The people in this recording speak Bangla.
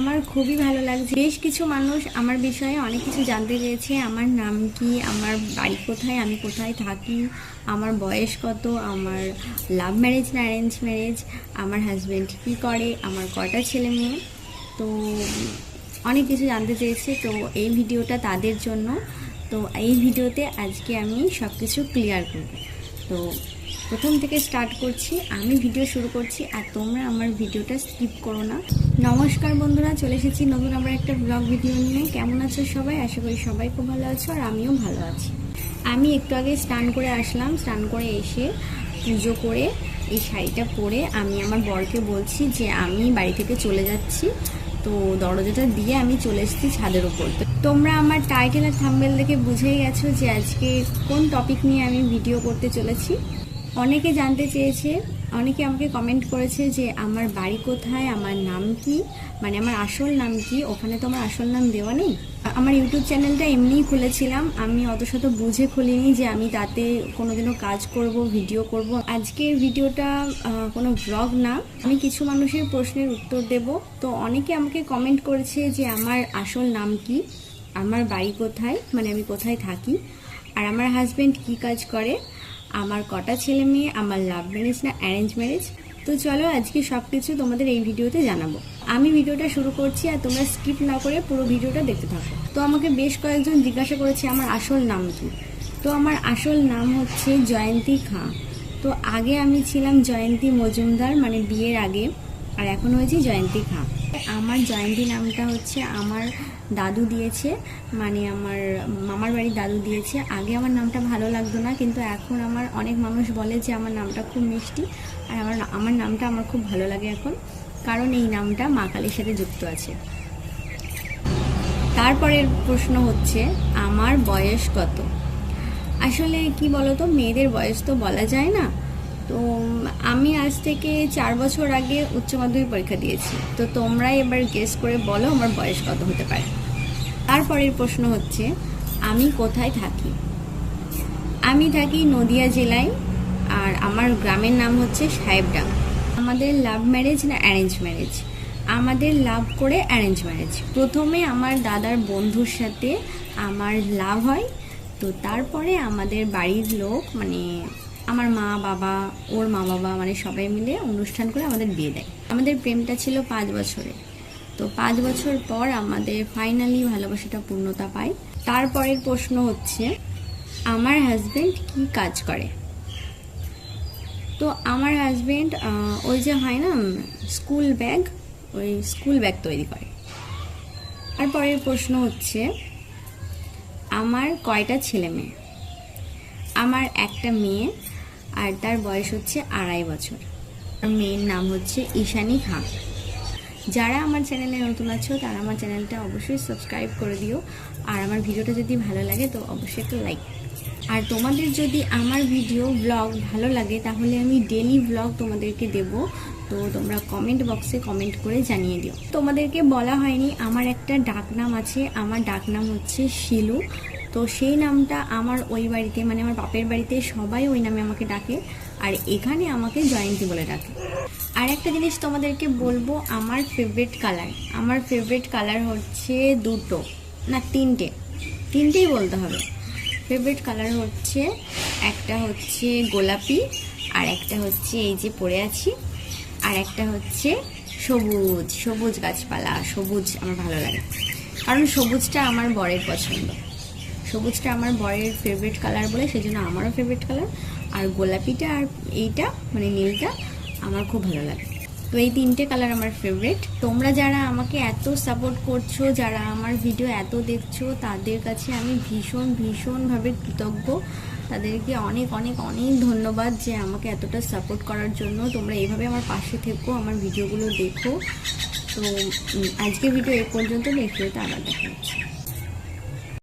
আমার খুবই ভালো লাগছে। বেশ কিছু মানুষ আমার বিষয়ে অনেক কিছু জানতে চেয়েছে। আমার নাম কি? আমার বাড়ি কোথায়? আমি কোথায় থাকি? আমার বয়স কত? আমার লাভ ম্যারেজ না অ্যারেঞ্জ ম্যারেজ আমার হাজব্যান্ড কী করে? আমার কটা ছেলে মেয়ে? তো অনেক কিছু জানতে চেয়েছে। তো এই ভিডিওটা তাদের জন্য। তো এই ভিডিওতে আজকে আমি সব কিছু ক্লিয়ার করব। তো প্রথম থেকে স্টার্ট করছি, আমি ভিডিও শুরু করছি আর তোমরা আমার ভিডিওটা স্কিপ করো না। নমস্কার বন্ধুরা, চলে এসেছি নতুন আমার একটা ব্লগ ভিডিও নিয়ে। কেমন আছো সবাই? আশা করি সবাই খুব ভালো আছো আর আমিও ভালো আছি। আমি একটু আগে স্নান করে আসলাম, স্নান করে এসে পুজো করে এই শাড়িটা পরে আমি আমার বরকে বলছি যে আমি বাড়ি থেকে চলে যাচ্ছি। তো দরজাটা দিয়ে আমি চলে এসেছি ছাদের উপর। তোমরা আমার টাইটেল আর থাম্বেল দেখে বুঝেই গেছো যে আজকে কোন টপিক নিয়ে আমি ভিডিও করতে চলেছি। অনেকে জানতে চেয়েছে, অনেকে আমাকে কমেন্ট করেছে যে আমার বাড়ি কোথায়, আমার নাম কি মানে আমার আসল নাম কি, ওখানে তো আমার আসল নাম দেওয়া নেই। আমার ইউটিউব চ্যানেলটা এমনিই খুলেছিলাম, আমি অত শত বুঝে খুলিনি যে আমি তাতে কোনোদিনও কাজ করব ভিডিও করব। আজকের ভিডিওটা কোনো ব্লগ না, আমি কিছু মানুষের প্রশ্নের উত্তর দেব। তো অনেকে আমাকে কমেন্ট করেছে যে আমার আসল নাম কি, আমার বাড়ি কোথায় মানে আমি কোথায় থাকি, আর আমার হাজব্যান্ড কি কাজ করে আমার কটা ছেলে মেয়ে, আমার লাভ ম্যারেজ না অ্যারেঞ্জ ম্যারেজ তো চলো আজকে সব কিছু তোমাদের এই ভিডিওতে জানাব। আমি ভিডিওটা শুরু করছি আর তোমরা স্কিপ না করে পুরো ভিডিওটা দেখতে থাকো। তো আমাকে বেশ কয়েকজন জিজ্ঞাসা করেছে, আমার আসল নাম কি? তো আমার আসল নাম হচ্ছে জয়ন্তী খাঁ। তো আগে আমি ছিলাম জয়ন্তী মজুমদার মানে বিয়ের আগে। আর এখন হয়েছি জয়ন্তী খাঁ। আমার জয়ন্তী নামটা হচ্ছে আমার দাদু দিয়েছে মানে আমার মামার বাড়ির দাদু দিয়েছে। আগে আমার নামটা ভালো লাগতো না, কিন্তু এখন আমার অনেক মানুষ বলে যে আমার নামটা খুব মিষ্টি, আর আমার আমার নামটা আমার খুব ভালো লাগে এখন, কারণ এই নামটা মা কালীর সাথে যুক্ত আছে। তারপরের প্রশ্ন হচ্ছে, আমার বয়স কত? আসলে কি বলতো, মেয়েদের বয়স তো বলা যায় না তো আমি আজ থেকে চার বছর আগে উচ্চ মাধ্যমিক পরীক্ষা দিয়েছি। তো তোমরাই এবার গেস করে বলো আমার বয়স কত হতে পারে। তারপরের প্রশ্ন হচ্ছে, আমি কোথায় থাকি? আমি থাকি নদিয়া জেলায়, আর আমার গ্রামের নাম হচ্ছে সাহেবডাং আমাদের লাভ ম্যারেজ না অ্যারেঞ্জ ম্যারেজ আমাদের লাভ করে অ্যারেঞ্জ ম্যারেজ প্রথমে আমার দাদার বন্ধুর সাথে আমার লাভ হয়, তো তারপরে আমাদের বাড়ির লোক মানে আমার মা, বাবা, ওর মা, বাবা মানে সবাই মিলে অনুষ্ঠান করে আমাদের বিয়ে দেয়। আমাদের প্রেমটা ছিল পাঁচ বছরে তো পাঁচ বছর পর আমাদের ফাইনালি ভালোবাসাটা পূর্ণতা পায়। তারপরের প্রশ্ন হচ্ছে, আমার হাজব্যান্ড কি কাজ করে? তো আমার হাজব্যান্ড ওই যে হয় না স্কুল ব্যাগ ওই স্কুল ব্যাগ তৈরি করে। আর পরের প্রশ্ন হচ্ছে, আমার কয়টা ছেলে মেয়ে? আমার একটা মেয়ে আর তার বয়স হচ্ছে আড়াই বছর। মেয়ের নাম হচ্ছে ঈশানী খাঁ। যারা আমার চ্যানেলে নতুন আছো, তারা আমার চ্যানেলটা অবশ্যই সাবস্ক্রাইব করে দিও। আর আমার ভিডিওটা যদি ভালো লাগে, তো অবশ্যই একটা লাইক আর তোমাদের যদি আমার ভিডিও ব্লগ ভালো লাগে, তাহলে আমি ডেলি ব্লগ তোমাদেরকে দেব। তো তোমরা কমেন্ট বক্সে কমেন্ট করে জানিয়ে দিও। তোমাদেরকে বলা হয়নি, আমার একটা ডাকনাম আছে। আমার ডাকনাম হচ্ছে শিলু। তো সেই নামটা আমার ওই বাড়িতে মানে আমার বাপের বাড়িতে সবাই ওই নামে আমাকে ডাকে আর এখানে আমাকে জয়ন্তী বলে ডাকে। আর একটা জিনিস তোমাদেরকে বলব, আমার ফেভারিট কালার আমার ফেভারিট কালার হচ্ছে দুটো, না তিনটে, তিনটেই বলতে হবে। ফেভারিট কালার হচ্ছে, একটা হচ্ছে গোলাপি আর একটা হচ্ছে এই যে পড়ে আছি, আর একটা হচ্ছে সবুজ সবুজ গাছপালা, সবুজ আমার ভালো লাগে। কারণ সবুজটা আমার বরের পছন্দ। সবুজটা আমার বরের ফেভারিট কালার বলে সেই জন্য আমারও ফেভারিট কালার আর গোলাপিটা আর এইটা মানে নীলটা, আমার খুব ভালো লাগে। তো এই তিনটে কালার আমার ফেভারিট তোমরা যারা আমাকে এত সাপোর্ট করছ, যারা আমার ভিডিও এত দেখছ, তাদের কাছে আমি ভীষণ ভীষণভাবে কৃতজ্ঞ। তাদেরকে অনেক অনেক অনেক ধন্যবাদ যে আমাকে এতটা সাপোর্ট করার জন্য। তোমরা এইভাবে আমার পাশে থেকো, আমার ভিডিওগুলো দেখো। তো আজকে ভিডিও এ পর্যন্ত নেক্সট ভিডিওতে আবার দেখা হচ্ছে।